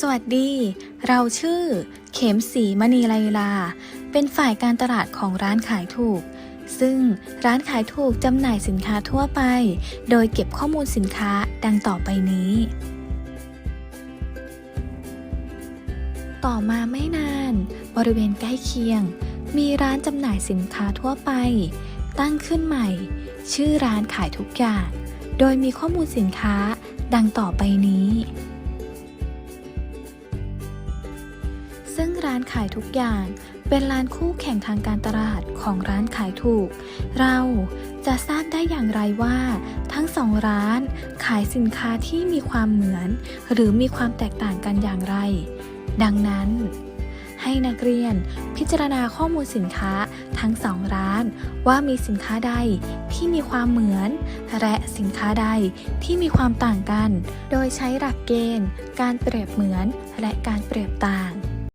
สวัสดี เราชื่อ เข็มศรีมณีไลลา เป็นฝ่ายการตลาดของร้านขายถูก ซึ่งร้านขายถูกจำหน่ายสินค้าทั่วไป โดยเก็บข้อมูลสินค้าดังต่อไปนี้ ต่อมาไม่นาน บริเวณใกล้เคียง มีร้านจำหน่ายสินค้าทั่วไป ตั้งขึ้นใหม่ ชื่อร้านขายทุกอย่าง โดยมีข้อมูลสินค้าดังต่อไปนี้ ร้านขายทุกอย่าง เป็นร้านคู่แข่งทางการตลาดของร้านขายถูก เราจะทราบได้อย่างไรว่า ทั้งสองร้านขายสินค้าที่มีความเหมือน หรือมีความแตกต่างกันอย่างไร ดังนั้น ให้นักเรียนพิจารณาข้อมูลสินค้าทั้งสองร้าน ว่ามีสินค้าใดที่มีความเหมือน และสินค้าใดที่มีความต่างกัน โดยใช้หลักเกณฑ์ การเปรียบเหมือนและการเปรียบต่าง